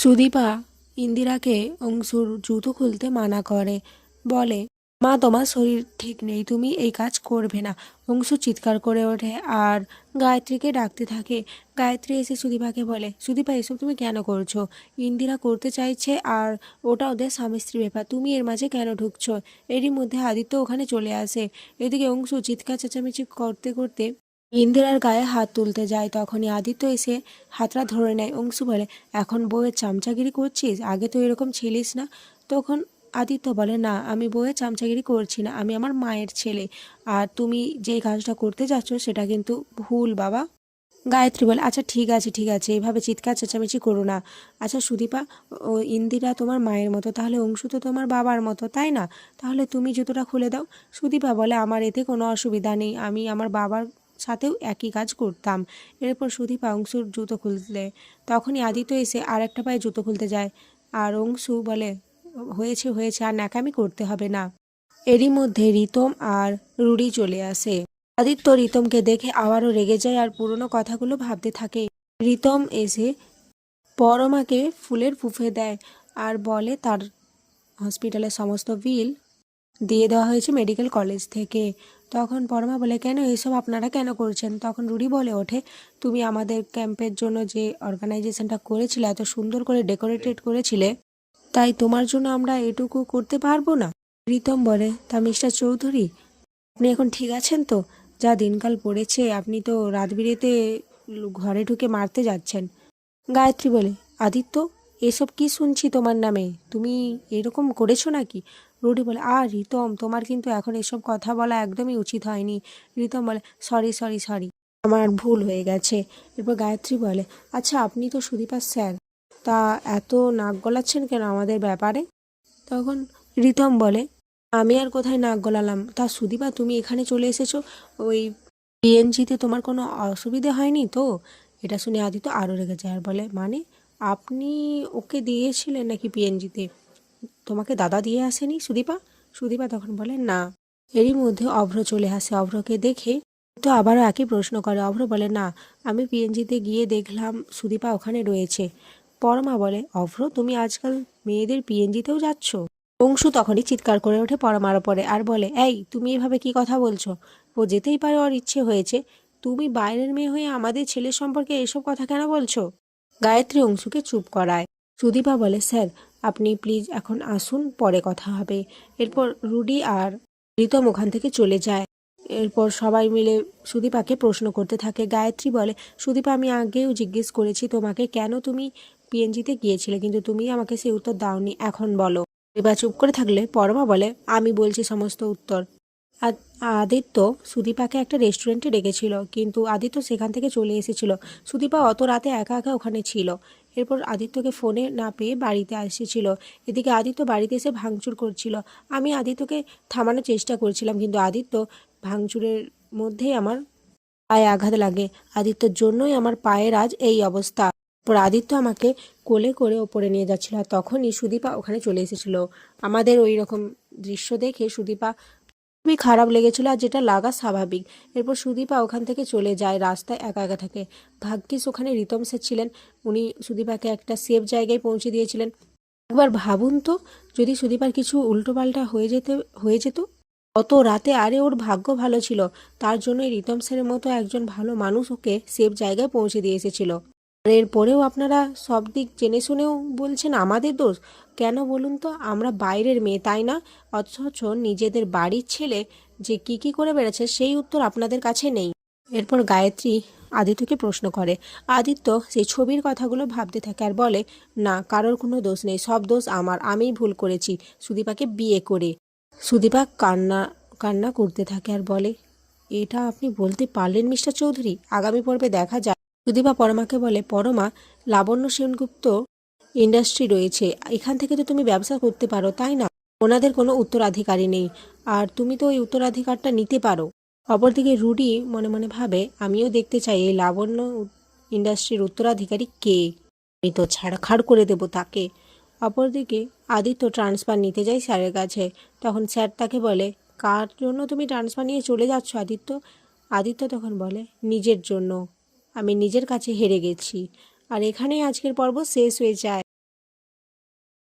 সুদীপা ইন্দিরাকে অংশুর জুতো খুলতে মানা করে। বলে, মা, তোমার শরীর ঠিক নেই, তুমি এই কাজ করবে না। অংশু চিৎকার করে ওঠে আর গায়ত্রীকে ডাকতে থাকে। গায়ত্রী এসে সুদীপাকে বলে, সুদীপা, এসব তুমি কেন করছ? ইন্দিরা করতে চাইছে আর ওটা ওদের স্বামী স্ত্রী ব্যাপার। তুমি এর মাঝে কেন ঢুকছো? এরই মধ্যে আদিত্য ওখানে চলে আসে। এদিকে অংশু চিৎকার চেঁচামেচি করতে করতে ইন্দিরার গায়ে হাত তুলতে যায়, তখনই আদিত্য এসে হাতটা ধরে নেয়। অংশু বলে, এখন বউয়ের চামচাগিরি করছিস? আগে তো এরকম ছিলিস না? তখন আদিত্য বলে, না, আমি বউয়ের চামচাগিরি করছি না, আমি আমার মায়ের ছেলে। আর তুমি যে কাজটা করতে যাচ্ছ, সেটা কিন্তু ভুল, বাবা। গায়ত্রী বলে আচ্ছা ঠিক আছে ঠিক আছে, এভাবে চিৎকার চেঁচামেচি করো না। আচ্ছা সুদীপা, ও ইন্দিরা তোমার মায়ের মতো, তাহলে অংশু তো তোমার বাবার মতো, তাই না? তাহলে তুমি জুতোটা খুলে দাও। সুদীপা বলে, আমার এতে কোনো অসুবিধা নেই, আমি আমার বাবার সাথেও একই কাজ করতাম। এরপর সুদীপা অংশুর জুতো খুললে। তখনই আদিত্য এসে আর একটা পায়ে জুতো খুলতে যায়। আর অংশু বলে, হয়েছে হয়েছে, আর ন্যাকামি করতে হবে না। এরই মধ্যে রিতম আর রুড়ি চলে আসে। আদিত্য রিতমকে দেখে আবারও রেগে যায় আর পুরনো কথাগুলো ভাবতে থাকে। রিতম এসে পরমাকে ফুলের ফুফে দেয় আর বলে, তার হসপিটালের সমস্ত বিল দিয়ে দেওয়া হয়েছে মেডিকেল কলেজ থেকে। তখন পরমা বলে, কেন? এসব আপনারা কেন করছেন? তখন রুড়ি বলে ওঠে, তুমি আমাদের ক্যাম্পের জন্য যে অর্গানাইজেশনটা করেছিলে, এত সুন্দর করে ডেকোরেটেড করেছিলে, তাই তোমার জন্য আমরা এটুকু করতে পারব না? প্রীতম বলে, তা মিস্টার চৌধুরী, আপনি এখন ঠিক আছেন তো? যা দিনকাল পড়েছে, আপনি তো রাত বিরেতে ঘরে ঢুকে মারতে যাচ্ছেন। গায়ত্রী বলে, আদিত্য, এসব কি শুনছি তোমার নামে? তুমি এরকম করেছ নাকি? রুডি বলে আর রিতম, তোমার কিন্তু এখন এসব কথা বলা একদমই উচিত হয়নি। রিতম বলে, সরি সরি সরি, আমার ভুল হয়ে গেছে। এরপর গায়ত্রী বলে আচ্ছা আপনি তো সুদীপার স্যার, তা এত নাক গলাচ্ছেন কেন আমাদের ব্যাপারে? তখন রিতম বলে, আমি আর কোথায় নাক গলালাম? তা সুদীপা, তুমি এখানে চলে এসেছ? ওই পিএনজিতে তোমার কোনো অসুবিধে হয়নি তো? এটা শুনে আদিত্য আরও রেগে যায় আর বলে মানে আপনি ওকে দিয়েছিলেন নাকি পিএনজিতে তোমাকে দাদা দিয়ে আসেনি, সুদীপা? সুদীপা তখন বলে, না। এরই মধ্যে অভ্র চলে আসে। অভ্রকে দেখে তো আবারও একই প্রশ্ন করে। অভ্র বলে, না, আমি পিএনজিতে গিয়ে দেখলাম সুদীপা ওখানে রয়েছে। পরমা বলে, অভ্র, তুমি আজকাল মেয়েদের পিএনজিতেও যাচ্ছ? অংশু তখনই চিৎকার করে ওঠে পরমার ওপরে আর বলে, এই, তুমি এভাবে কি কথা বলছো? ও যেতেই পারে, ওর ইচ্ছে হয়েছে। তুমি বাইরের মেয়ে হয়ে আমাদের ছেলের সম্পর্কে এসব কথা কেন বলছো? গায়ত্রী অংশুকে চুপ করায়। সুদীপা বলে, স্যার আপনি প্লিজ এখন আসুন, পরে কথা হবে। এরপর রুডি আর রিতম ওখান থেকে চলে যায়। এরপর সবাই মিলে সুদীপাকে প্রশ্ন করতে থাকে। গায়ত্রী বলে, সুদীপা, আমি আগেও জিজ্ঞেস করেছি তোমাকে কেন তুমি পিএনজিতে গিয়েছিলে, কিন্তু তুমি আমাকে সেই উত্তর দাওনি। এখন বলো। এবার চুপ করে থাকলে পরমা বলে, আমি বলছি সমস্ত উত্তর। আদিত্য সুদীপাকে একটা রেস্টুরেন্টে ডেকেছিল, কিন্তু আদিত্য সেখান থেকে চলে এসেছিল। সুদীপা অত রাতে একা একা ওখানে ছিল। এরপর আদিত্যকে ফোনে না পেয়ে বাড়িতে এসেছিল। এদিকে আদিত্য বাড়িতে এসে ভাঙচুর করছিল। আমি আদিত্যকে থামানোর চেষ্টা করছিলাম, কিন্তু আদিত্য ভাঙচুরের মধ্যেই আমার পায়ে আঘাত লাগে। আদিত্যর জন্যই আমার পায়ের আজ এই অবস্থা। পর আদিত্য আমাকে কোলে করে ওপরে নিয়ে যাচ্ছিল আর তখনই সুদীপা ওখানে চলে এসেছিল। আমাদের ওই রকম দৃশ্য দেখে সুদীপা খুবই খারাপ লেগেছিল আর যেটা লাগা স্বাভাবিক। এরপর সুদীপা ওখান থেকে চলে যায় রাস্তায় একা একা থাকে। ভাগ্যিস ওখানে রিতম স্যার ছিলেন। উনি সুদীপাকে একটা সেফ জায়গায় পৌঁছে দিয়েছিলেন। একবার ভাবুন তো, যদি সুদীপার কিছু উল্টোপাল্টা হয়ে যেতে, হয়ে যেত, অত রাতে আরে ওর ভাগ্য ভালো ছিল। তার জন্যই রিতম স্যারের মতো একজন ভালো মানুষ ওকে সেফ জায়গায় পৌঁছে দিয়ে এসেছিল। আর এরপরেও আপনারা সব দিক জেনে শুনেও বলছেন আমাদের দোষ। কেন বলুন তো? আমরা বাইরের মেয়ে, তাই না? অথচ নিজেদের বাড়ির ছেলে যে কি কি করে বেড়েছে সেই উত্তর আপনাদের কাছে নেই। এরপর গায়ত্রী আদিত্যকে প্রশ্ন করে। আদিত্য সেই ছবির কথাগুলো ভাবতে থাকে আর বলে, না, কারোর কোনো দোষ নেই। সব দোষ আমার। আমিই ভুল করেছি। সুদীপাকে বিয়ে করে। সুদীপা কান্না কান্না করতে থাকে আর বলে, এটা আপনি বলতে পারলেন মিস্টার চৌধুরী। আগামী পর্বে দেখা যায় সুদীপা পরমাকে বলে, পরমা, লাবণ্য সেনগুপ্ত ইন্ডাস্ট্রি রয়েছে। এখান থেকে তো তুমি ব্যবসা করতে পারো, তাই না? ওনাদের কোনো উত্তরাধিকারী নেই। আর তুমি তো ওই উত্তরাধিকারটা নিতে পারো। অপরদিকে রুডি মনে মনে ভাবে, আমিও দেখতে চাই, এই লাবণ্য ইন্ডাস্ট্রির উত্তরাধিকারী কে? আমি তো ছাড়খাড় করে দেবো তাকে। অপরদিকে আদিত্য ট্রান্সফার নিতে যায় স্যারের কাছে। তখন স্যার তাকে বলে, কার জন্য তুমি ট্রান্সফার নিয়ে চলে যাচ্ছ আদিত্য? আদিত্য তখন বলে, নিজের জন্য। আমি নিজের কাছে হেরে গেছি। আর এখানেই আজকের পর্ব শেষ হয়ে যায়।